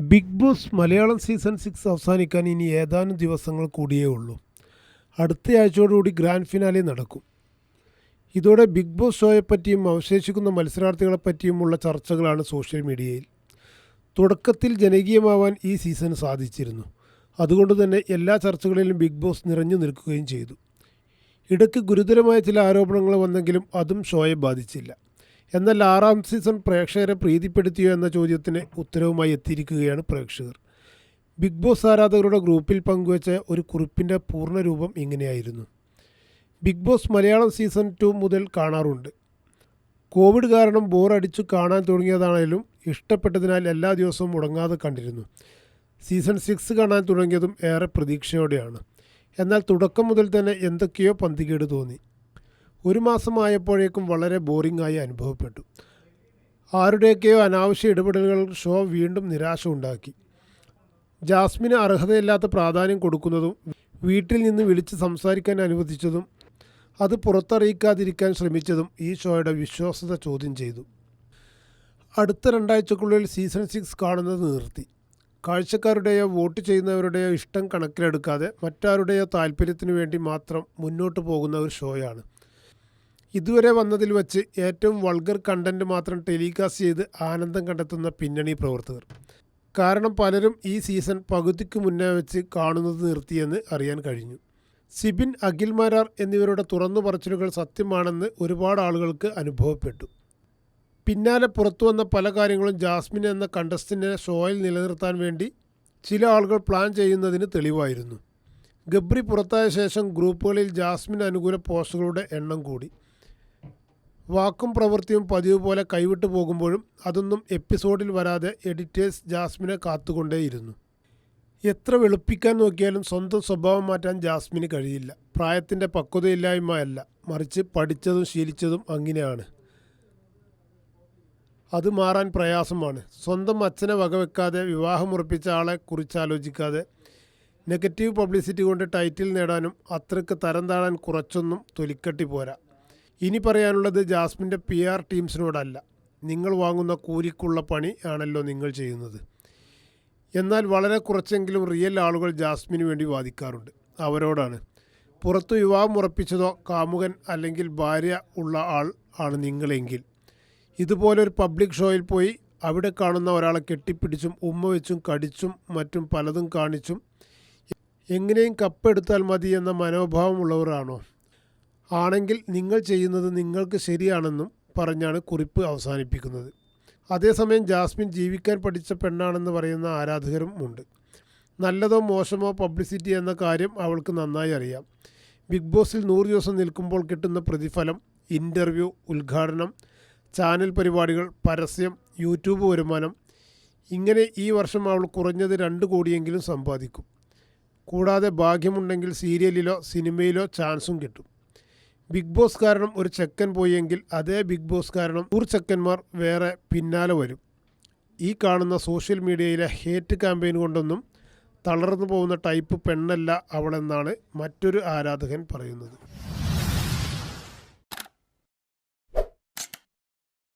Bigg Boss Malayalam season six അവസാനിക്കാൻ ഇനി ഏതാനും ദിവസങ്ങൾ കൂടിയേ ഉള്ളൂ. അടുത്ത ആഴ്ചയോടുകൂടി ഗ്രാൻഡ് ഫിനാലെ നടക്കും. ഇതോടെ ബിഗ് ബോസ് ഷോയെപ്പറ്റിയും അവശേഷിക്കുന്ന മത്സരാർത്ഥികളെപ്പറ്റിയുമുള്ള ചർച്ചകളാണ് സോഷ്യൽ മീഡിയയിൽ. തുടക്കത്തിൽ ജനകീയമാവാൻ ഈ സീസൺ സാധിച്ചിരുന്നു. അതുകൊണ്ട് തന്നെ എല്ലാ ചർച്ചകളിലും ബിഗ് ബോസ് നിറഞ്ഞു നിൽക്കുകയും ചെയ്തു. ഇടയ്ക്ക് ഗുരുതരമായ ചില ആരോപണങ്ങൾ വന്നെങ്കിലും അതും ഷോയെ ബാധിച്ചില്ല. എന്നാൽ ആറാം സീസൺ പ്രേക്ഷകരെ പ്രീതിപ്പെടുത്തിയോ എന്ന ചോദ്യത്തിന് ഉത്തരവുമായി എത്തിയിരിക്കുകയാണ് പ്രേക്ഷകർ. ബിഗ് ബോസ് ആരാധകരുടെ ഗ്രൂപ്പിൽ പങ്കുവച്ച ഒരു കുറിപ്പിന്റെ പൂർണരൂപം ഇങ്ങനെയായിരുന്നു. Bigg Boss Malayalam season two മുതൽ കാണാറുണ്ട്. കോവിഡ് കാരണം ബോറടിച്ചു കാണാൻ തുടങ്ങിയതാണെങ്കിലും ഇഷ്ടപ്പെട്ടതിനാൽ എല്ലാ ദിവസവും മുടങ്ങാതെ കണ്ടിരുന്നു. സീസൺ സിക്സ് കാണാൻ തുടങ്ങിയതും ഏറെ പ്രതീക്ഷയോടെയാണ്. എന്നാൽ തുടക്കം മുതൽ തന്നെ എന്തൊക്കെയോ പന്തികേട് തോന്നി. ഒരു മാസമായപ്പോഴേക്കും വളരെ ബോറിംഗ് ആയി അനുഭവപ്പെട്ടു. ആരുടെയൊക്കെയോ അനാവശ്യ ഇടപെടലുകൾ ഷോ വീണ്ടും നിരാശ ഉണ്ടാക്കി ജാസ്മിന് അർഹതയില്ലാത്ത പ്രാധാന്യം കൊടുക്കുന്നതും വീട്ടിൽ നിന്ന് വിളിച്ച് സംസാരിക്കാൻ അനുവദിച്ചതും അത് പുറത്തറിയിക്കാതിരിക്കാൻ ശ്രമിച്ചതും ഈ ഷോയുടെ വിശ്വാസ്യത ചോദ്യം ചെയ്തു. അടുത്ത രണ്ടാഴ്ചക്കുള്ളിൽ സീസൺ സിക്സ് കാണുന്നത് നിർത്തി. കാഴ്ചക്കാരുടെയോ വോട്ട് ചെയ്യുന്നവരുടെയോ ഇഷ്ടം കണക്കിലെടുക്കാതെ മറ്റാരുടെയോ താല്പര്യത്തിനു വേണ്ടി മാത്രം മുന്നോട്ട് പോകുന്ന ഒരു ഷോയാണ്. ഇതുവരെ വന്നതിൽ വച്ച് ഏറ്റവും വൾഗർ കണ്ടന്റ് മാത്രം ടെലികാസ്റ്റ് ചെയ്ത് ആനന്ദം കണ്ടെത്തുന്ന പിന്നണി പ്രവർത്തകർ. കാരണം പലരും ഈ സീസൺ പകുതിക്ക് മുന്നേ വെച്ച് കാണുന്നത് നിർത്തിയെന്ന് അറിയാൻ കഴിഞ്ഞു. സിബിൻ അഖിൽ മാരാർ എന്നിവരുടെ തുറന്നു പറച്ചിലുകൾ സത്യമാണെന്ന് ഒരുപാട് ആളുകൾക്ക് അനുഭവപ്പെട്ടു. പിന്നാലെ പുറത്തു വന്ന പല കാര്യങ്ങളും ജാസ്മിൻ എന്ന കണ്ടസ്റ്റിനെ ഷോയിൽ നിലനിർത്താൻ വേണ്ടി ചില ആളുകൾ പ്ലാൻ ചെയ്യുന്നതിന് തെളിവായിരുന്നു. ഗബ്രി പുറത്തായ ശേഷം ഗ്രൂപ്പുകളിൽ ജാസ്മിൻ അനുകൂല പോസ്റ്റുകളുടെ എണ്ണം കൂടി. വാക്കും പ്രവൃത്തിയും പതിവ് പോലെ കൈവിട്ടു പോകുമ്പോഴും അതൊന്നും എപ്പിസോഡിൽ വരാതെ എഡിറ്റേഴ്സ് ജാസ്മിനെ കാത്തുകൊണ്ടേയിരുന്നു. എത്ര വെളുപ്പിക്കാൻ നോക്കിയാലും സ്വന്തം സ്വഭാവം മാറ്റാൻ ജാസ്മിന് കഴിയില്ല. പ്രായത്തിന്റെ പക്വതയില്ലായ്മ അല്ല മറിച്ച് പഠിച്ചതും ശീലിച്ചതും അങ്ങനെയാണ്. അത് മാറാൻ പ്രയാസമാണ്. സ്വന്തം അച്ഛനെ വകവെക്കാതെ വിവാഹമുറപ്പിച്ച ആളെ കുറിച്ചാലോചിക്കാതെ നെഗറ്റീവ് പബ്ലിസിറ്റി കൊണ്ട് ടൈറ്റിൽ നേടാനും അത്രയ്ക്ക് തരം താഴാൻ കുറച്ചൊന്നും തൊലിക്കട്ടി പോരാ. ഇനി പറയാനുള്ളത് ജാസ്മിന്റെ പി ആർ ടീംസിനോടല്ല. നിങ്ങൾ വാങ്ങുന്ന കൂലിക്കുള്ള പണി ആണല്ലോ നിങ്ങൾ ചെയ്യുന്നത്. എന്നാൽ വളരെ കുറച്ചെങ്കിലും റിയൽ ആളുകൾ ജാസ്മിന് വേണ്ടി വാദിക്കാറുണ്ട്. അവരോടാണ്. പുറത്തു വിവാഹം ഉറപ്പിച്ചതോ കാമുകൻ അല്ലെങ്കിൽ ഭാര്യ ഉള്ള ആൾ ആണ് നിങ്ങളെങ്കിൽ. ഇതുപോലൊരു പബ്ലിക് ഷോയിൽ പോയി അവിടെ കാണുന്ന ഒരാളെ കെട്ടിപ്പിടിച്ചും ഉമ്മ വെച്ചും കടിച്ചും മറ്റും പലതും കാണിച്ചും എങ്ങനെയും കപ്പെടുത്താൽ മതി എന്ന മനോഭാവമുള്ളവരാണോ? ആണെങ്കിൽ നിങ്ങൾ ചെയ്യുന്നത് നിങ്ങൾക്ക് ശരിയാണെന്നും പറഞ്ഞാണ് കുറിപ്പ് അവസാനിപ്പിക്കുന്നത്. അതേസമയം ജാസ്മിൻ ജീവിക്കാൻ പഠിച്ച പെണ്ണാണെന്ന് പറയുന്ന ആരാധകരും ഉണ്ട്. നല്ലതോ മോശമോ പബ്ലിസിറ്റി എന്ന കാര്യം അവൾക്ക് നന്നായി അറിയാം. ബിഗ് ബോസിൽ നൂറ് ദിവസം നിൽക്കുമ്പോൾ കിട്ടുന്ന പ്രതിഫലം ഇന്റർവ്യൂ ഉദ്ഘാടനം ചാനൽ പരിപാടികൾ പരസ്യം യൂട്യൂബ് വരുമാനം ഇങ്ങനെ ഈ വർഷം അവൾ കുറഞ്ഞത് രണ്ട് കോടിയെങ്കിലും സമ്പാദിക്കും. കൂടാതെ ഭാഗ്യമുണ്ടെങ്കിൽ സീരിയലിലോ സിനിമയിലോ ചാൻസും കിട്ടും. ബിഗ് ബോസ് കാരണം ഒരു ചെക്കൻ പോയെങ്കിൽ അതേ ബിഗ് ബോസ് കാരണം നൂറ് ചെക്കന്മാർ വേറെ പിന്നാലെ വരും. ഈ കാണുന്ന സോഷ്യൽ മീഡിയയിലെ ഹേറ്റ് ക്യാമ്പയിൻ കൊണ്ടൊന്നും തളർന്നു പോകുന്ന ടൈപ്പ് പെണ്ണല്ല അവളെന്നാണ് മറ്റൊരു ആരാധകൻ പറയുന്നത്.